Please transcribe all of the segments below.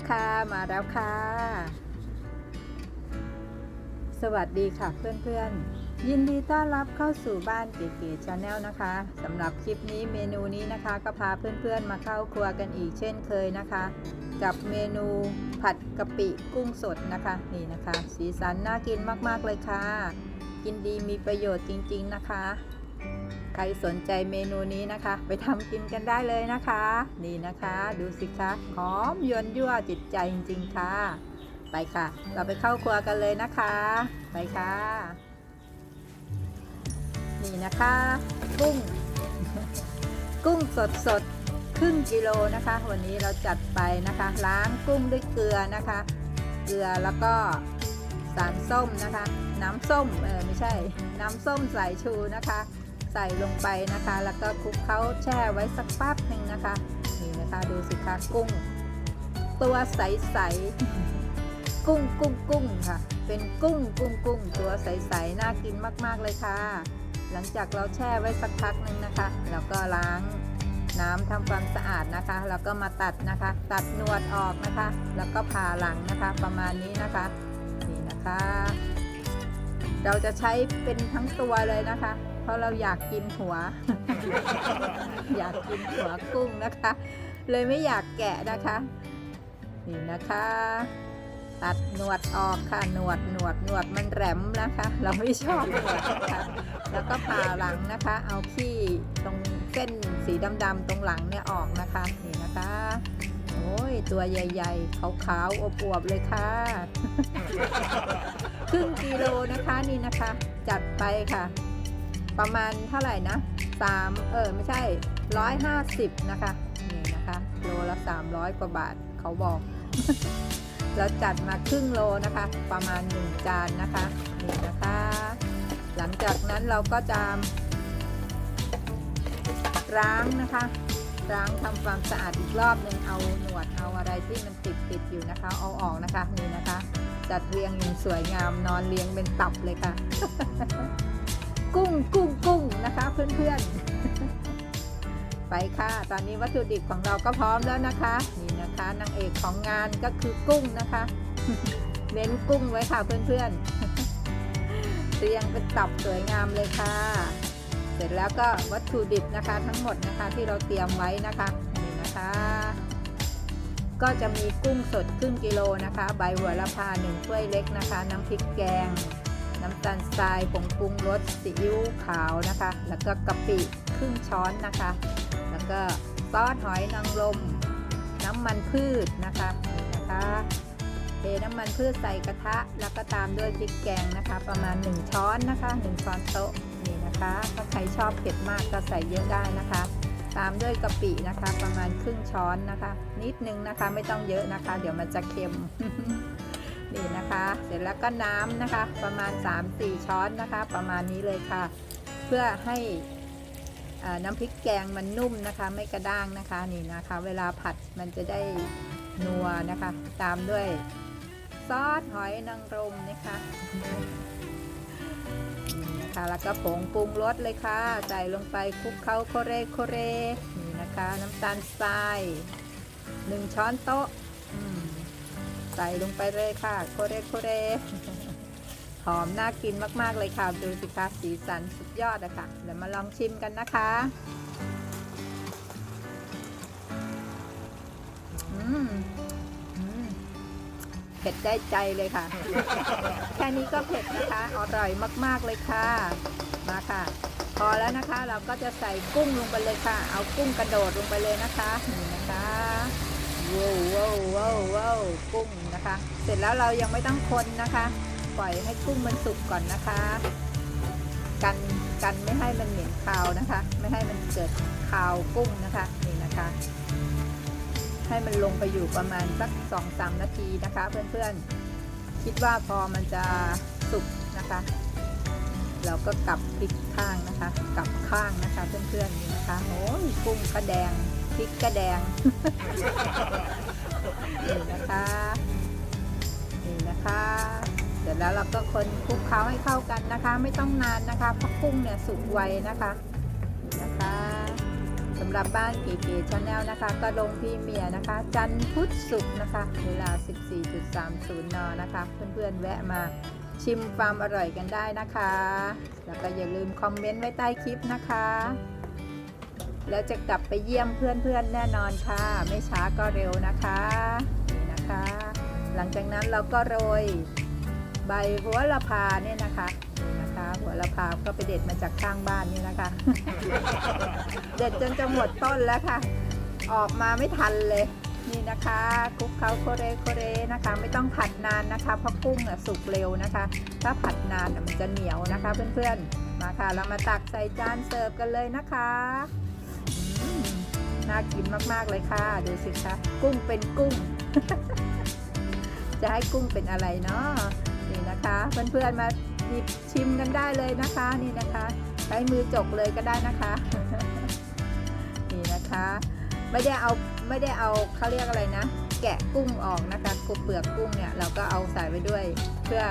แล้วค่ะ มาแล้วค่ะ สวัสดีค่ะเพื่อนๆ ยินดีต้อนรับเข้าสู่บ้านเก๋ๆชาแนลนะคะสำหรับคลิปนี้เมนูนี้นะคะ ก็พาเพื่อนๆมาเข้าครัวกันอีกเช่นเคยนะคะ กับเมนูผัดกะปิกุ้งสดนะคะนี่นะคะ สีสันน่ากินมากๆเลยค่ะ กินดีมีประโยชน์จริง ๆนะคะ ใครสนใจเมนูนี้นะคะ ไปทำกินกันได้เลยนะคะ นี่นะคะ ดูสิคะหอมยวนยั่วจิตใจจริง ๆ ค่ะ ไปค่ะ เราไปเข้าครัวกันเลยนะคะ ไปค่ะ นี่นะคะ กุ้ง กุ้งสดสดครึ่งกิโลนะคะ วันนี้เราจัดไปนะคะ ล้างกุ้งด้วยเกลือนะคะ เกลือแล้วก็สารส้มนะคะ น้ำส้มเออไม่ใช่ น้ำส้มสายชูนะคะ ใส่ลงไปนะคะ แล้วก็คลุกเคล้าแช่ไว้สักแป๊บหนึ่งนะคะนี่นะคะดูสิคะกุ้ง ตัวใสๆกุ้งกุ้งกุ้งค่ะ เป็นกุ้งกุ้งกุ้งตัวใสๆน่ากินมากๆเลยค่ะ หลังจากเราแช่ไว้สักพักหนึ่งนะคะ แล้วก็ล้างน้ำทำความสะอาดนะคะ แล้วก็มาตัดนะคะ ตัดหนวดออกนะคะ แล้วก็ผ่าหลังนะคะ ประมาณนี้นะคะ นี่นะคะ เราจะใช้เป็นทั้งตัวเลยนะคะ ราะเราอยากกินหัว อยากกินหัวกุ้งนะคะ เลยไม่อยากแกะนะคะ นี่นะคะ ตัดหนวดออกค่ะหนวดหนวดหนวดมันแหลมนะคะ เราไม่ชอบหนวดนะคะแล้วก็ผ่าหลังนะคะ เอาขี้ตรงเส้นสีดำๆตรงหลังเนี่ยออกนะคะนี่นะคะโอ้ยตัวใหญ่ๆขาวๆอวบๆเลยค่ะครึ่งกิโลนะคะนี่นะคะ จัดไปค่ะ ประมาณเท่าไหร่นะสามเออไม่ใช่ร้อยห้าสิบนะคะ นี่นะคะ โลละสามร้อยกว่าบาทเขาบอก เราจัดมาครึ่งโลนะคะ ประมาณหนึ่งจานนะคะ นี่นะคะ หลังจากนั้นเราก็จะล้างนะคะล้างทำความสะอาดอีกรอบหนึ่งเอาหนวดเอาอะไรที่มันติดติดอยู่นะคะ เอาออกนะคะนี่นะคะ จัดเรียงอย่างสวยงามนอนเรียงเป็นตับเลยค่ะ กุ้งกุ้งกุ้งนะคะเพื่อนๆ ไปค่ะ ตอนนี้วัตถุดิบของเราก็พร้อมแล้วนะคะ นี่นะคะนางเอกของงานก็คือกุ้งนะคะ เน้นกุ้งไว้ค่ะเพื่อนๆเรียงเป็นตับสวยงามเลยค่ะ เสร็จแล้วก็วัตถุดิบนะคะทั้งหมดนะคะที่เราเตรียมไว้นะคะนี่นะคะก็จะมีกุ้งสดครึ่งกิโลนะคะ ใบหัวละพาหนึ่งถ้วยเล็กนะคะ น้ำพริกแกง น้ำตาลทรายผงปรุงรสซีอิ๊วขาวนะคะ แล้วก็กะปิครึ่งช้อนนะคะ แล้วก็ซอสหอยนางรมน้ำมันพืชนะคะนี่นะคะเทน้ำมันพืชใส่กระทะ แล้วก็ตามด้วยพริกแกงนะคะ ประมาณ 1 ช้อนนะคะ 1 ช้อนโต๊ะนี่นะคะถ้าใครชอบเผ็ดมากก็ใส่เยอะได้นะคะ ตามด้วยกะปินะคะ ประมาณครึ่งช้อนนะคะ นิดนึงนะคะไม่ต้องเยอะนะคะ เดี๋ยวมันจะเค็ม นี่นะคะ เสร็จแล้วก็น้ำนะคะ ประมาณ 3-4 ช้อนนะคะ ประมาณนี้เลยค่ะ เพื่อให้น้ำพริกแกงมันนุ่มนะคะ ไม่กระด้างนะคะนี่นะคะ เวลาผัดมันจะได้นัวนะคะ ตามด้วยซอสหอยนางรมนะคะนี่นะคะแล้วก็ผงปรุงรสเลยค่ะใส่ลงไปคลุกเคล้าโคเรโคเรนี่นะคะ น้ำตาลทรายหนึ่งช้อนโต๊ะ ส่ลงไปเลยค่ะโคเรโคเรหอมน่ากินมากๆเลยค่ะ ดูสิคะสีสันสุดยอดอะค่ะ เดี๋ยวมาลองชิมกันนะคะอืมเผ็ดได้ใจเลยค่ะ แค่นี้ก็เผ็ดนะคะ อร่อยมากๆเลยค่ะ มาค่ะ พอแล้วนะคะ เราก็จะใส่กุ้งลงไปเลยค่ะ เอากุ้งกระโดดลงไปเลยนะคะนี่นะคะ ว้าวว้าวว้าวว้าวกุ้งนะคะ เสร็จแล้วเรายังไม่ต้องคนนะคะ ปล่อยให้กุ้งมันสุกก่อนนะคะ กันกันไม่ให้มันเหม็นคาวนะคะ ไม่ให้มันเกิดคาวกุ้งนะคะนี่นะคะ ให้มันลงไปอยู่ประมาณสักสองสามนาทีนะคะ เพื่อนๆ คิดว่าพอมันจะสุกนะคะ เราก็กลับพลิกข้างนะคะ กลับข้างนะคะ เพื่อนๆนี่นะคะโอ้ยกุ้งก็แดง ริกก็แดง นี่นะคะ นี่นะคะ เสร็จแล้วเราก็คนคลุกเคล้าให้เข้ากันนะคะ ไม่ต้องนานนะคะเพราะกุ้งเนี่ยสุกไวนะคะนี่นะคะสำหรับบ้านเก๋ๆชาแนลนะคะ ก็ลงพรีเมียนะคะ จันพุธศุกนะคะ เวลา 14.30 น นะคะ เพื่อนๆแวะมาชิมความอร่อยกันได้นะคะ แล้วก็อย่าลืมคอมเมนต์ไว้ใต้คลิปนะคะ แล้วจะกลับไปเยี่ยมเพื่อนๆแน่นอนค่ะ ไม่ช้าก็เร็วนะคะนี่นะคะ หลังจากนั้นเราก็โรยใบหัวละพาเนี่ยนะคะนี่นะคะ หัวละพาก็ไปเด็ดมาจากข้างบ้านนี่นะคะ เด็ดจนจะหมดต้นแล้วค่ะ ออกมาไม่ทันเลยนี่นะคะคลุกเคล้าโคเรโคเรนะคะ ไม่ต้องผัดนานนะคะเพราะกุ้งอะสุกเร็วนะคะ ถ้าผัดนานอะมันจะเหนียวนะคะ เพื่อนๆมาค่ะ เรามาตักใส่จานเสิร์ฟกันเลยนะคะ น่ากินมากๆเลยค่ะ ดูสิคะกุ้งเป็นกุ้ง จะให้กุ้งเป็นอะไรเนาะนี่นะคะเพื่อนๆมาหยิบชิมกันได้เลยนะคะนี่นะคะใช้มือจกเลยก็ได้นะคะ นี่นะคะ ไม่ได้เอาไม่ได้เอาเขาเรียกอะไรนะ แกะกุ้งออกนะคะกุเปลือกกุ้งเนี่ยเราก็เอาใส่ไว้ด้วย เพื่อ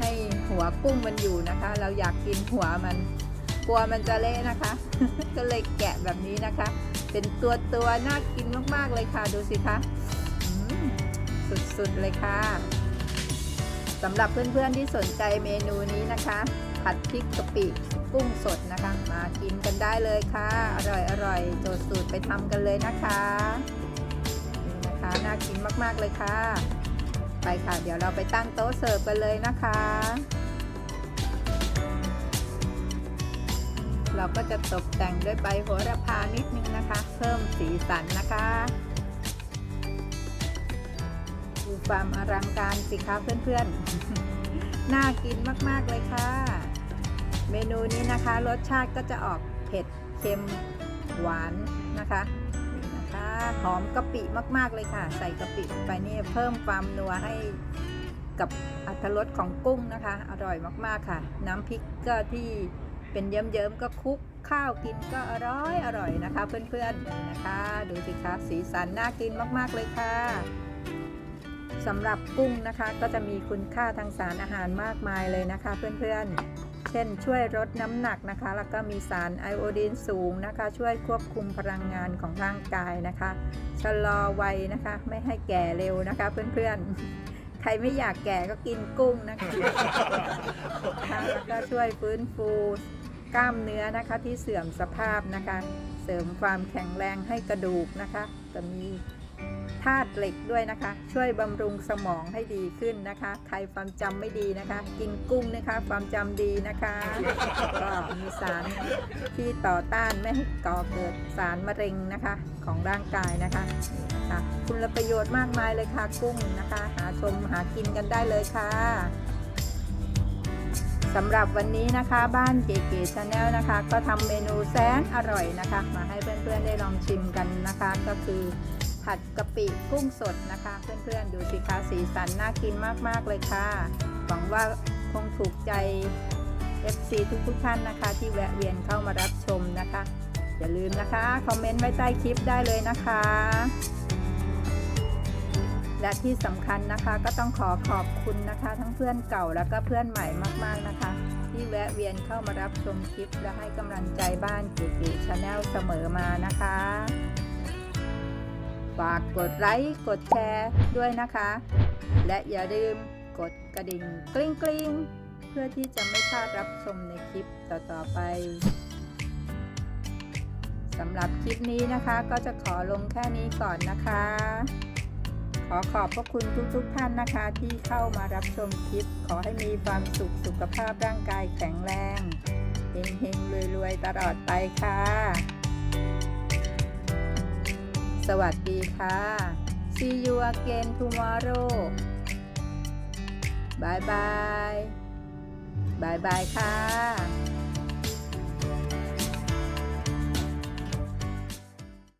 ให้หัวกุ้งมันอยู่นะคะ เราอยากกินหัวมัน ลัวมันจะเละนะคะ ก็เลยแกะแบบนี้นะคะ เป็นตัวตัวๆน่ากินมากๆเลยค่ะ ดูสิคะสุดๆเลยค่ะสำหรับเพื่อนๆที่สนใจเมนูนี้นะคะ ผัดพริกกะปิกุ้งสดนะคะ มากินกันได้เลยค่ะ อร่อยอร่อยโจทย์สูตรไปทำกันเลยนะคะนี่นะคะน่ากินมากๆเลยค่ะ ไปค่ะ เดี๋ยวเราไปตั้งโต๊ะเสิร์ฟกันเลยนะคะ เราก็จะตกแต่งด้วยใบโหระพานิดนึงนะคะ เพิ่มสีสันนะคะดูความอลังการสิคะเพื่อนๆ น่ากินมากๆเลยค่ะ เมนูนี้นะคะรสชาติก็จะออกเผ็ดเค็มหวานนะคะนี่นะคะหอมกะปิมากๆเลยค่ะ ใส่กะปิไปนี่เพิ่มความนัวให้กับอัตรสของกุ้งนะคะ อร่อยมากๆค่ะ น้ำพริกก็ที่ เป็นเยิ้มๆก็คลุกข้าวกินก็อร่อยอร่อยนะคะ เพื่อนๆนี่นะคะ ดูสิคะสีสันน่ากินมากๆเลยค่ะสำหรับกุ้งนะคะก็จะมีคุณค่าทางสารอาหารมากมายเลยนะคะ เพื่อนๆ เช่นช่วยลดน้ำหนักนะคะ แล้วก็มีสารไอโอดีนสูงนะคะ ช่วยควบคุมพลังงานของร่างกายนะคะ ชะลอวัยนะคะ ไม่ให้แก่เร็วนะคะ เพื่อนๆ ใครไม่อยากแก่ก็กินกุ้งนะคะ แล้วก็ช่วยฟื้นฟู กล้ามเนื้อนะคะที่เสื่อมสภาพนะคะ เสริมความแข็งแรงให้กระดูกนะคะจะมีธาตุเหล็กด้วยนะคะ ช่วยบำรุงสมองให้ดีขึ้นนะคะ ใครความจำไม่ดีนะคะ กินกุ้งนะคะความจำดีนะคะก็มีสารที่ต่อต้านไม่ให้ก่อเกิดสารมะเร็งนะคะของร่างกายนะคะนี่นะคะคุณประโยชน์มากมายเลยค่ะกุ้งนะคะ หาชมหากินกันได้เลยค่ะ สำหรับวันนี้นะคะบ้านเก๋ๆชาแนลนะคะ ก็ทำเมนูแสนอร่อยนะคะ มาให้เพื่อนๆได้ลองชิมกันนะคะ ก็คือผัดกะปิกุ้งสดนะคะ เพื่อนๆดูสิคะสีสันน่ากินมากๆเลยค่ะ หวังว่าคงถูกใจ FC ทุกๆท่านนะคะ ที่แวะเวียนเข้ามารับชมนะคะ อย่าลืมนะคะ คอมเมนต์ไว้ใต้คลิปได้เลยนะคะ และที่สำคัญนะคะก็ต้องขอขอบคุณนะคะ ทั้งเพื่อนเก่าแล้วก็เพื่อนใหม่มากๆนะคะ ที่แวะเวียนเข้ามารับชมคลิป และให้กำลังใจบ้านเก๋ๆชาแนลเสมอมานะคะฝากกดไลค์กดแชร์ด้วยนะคะ และอย่าลืมกดกระดิ่งกริ๊งกริ๊งเพื่อที่จะไม่พลาดรับชมในคลิปต่อๆไปสำหรับคลิปนี้นะคะก็จะขอลงแค่นี้ก่อนนะคะ ขอขอบพระคุณทุกๆทท่านนะคะ ที่เข้ามารับชมคลิป ขอให้มีความสุขสุขภาพร่างกายแข็งแรงเฮงๆรวยๆตลอดไปค่ะ สวัสดีค่ะ See you again tomorrow บายบายบายบายค่ะ